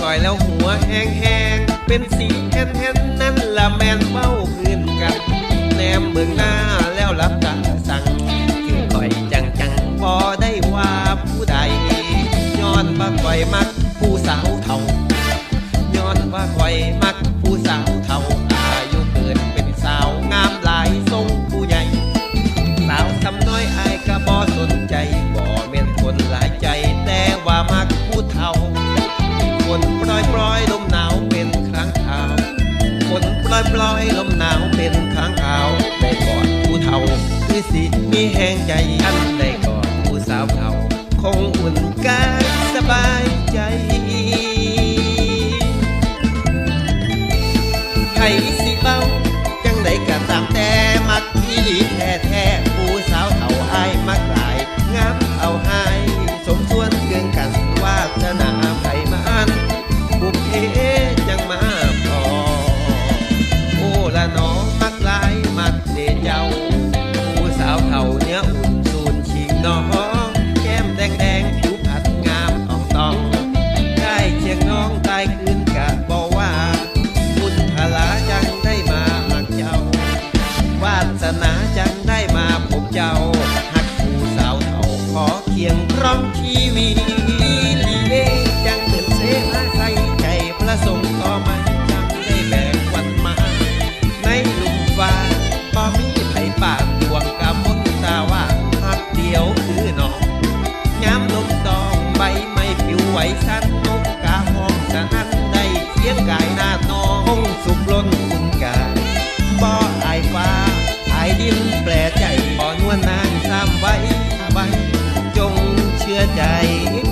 ค่อยแล้วหัวแห้งๆ เป็นสีแห้นๆ นั่นละแมนเบ้า อยมักผู้สาวเท่าย้อนว่าคอยมักผู้สาวเท่าอายุเกินเป็นสาวงามหลายทรงผู้ใหญ่ สาวทำน้อยอายก็บ่สนใจบ่แม่นคนหลายใจ แต่ว่ามักผู้เท่า คนปล่อยปล่อยลมหนาวเป็นครั้งคราว คนปล่อยปล่อยลมหนาวเป็นครั้งคราวได้กอดผู้เท่าคือสิมีแหงใจอันได้กอดผู้สาวเท่าคงอุ่นกายสบาย ใจไผสิเบ้า จังไดกะตามแต่มักอีหแท้แท้ผู้สาวเฒ่าอายมักหลายงับเอาให้สมส่วนเกินกันว่าสนาไผมาอันบุพเพจังมาพอโอ้ละน้องมักหลายมักเดเจ้า ผู้สาวเฒ่าเนื้ออุ่นสูนชิงน้อ พียงพร้อมทีวีลีเวจังเหมือนเสมาใส่ใจพระสงฆ์ก็ไม่จำได้แบกวันมา ในหลุมฟ้าก็มีไผ่ป่าดวงกำมนตาว่าหักเดียวคือน้องย้ำลมตองใบไม้ผิวไหวสั้นนกกาห้องสนั่นได้เทียงกายหน้าตองคงสุกล้นคุณกาบ่อไอฟ้าไอดินแปลใจอ่อนนวนนางซ้ำไว้ ใจ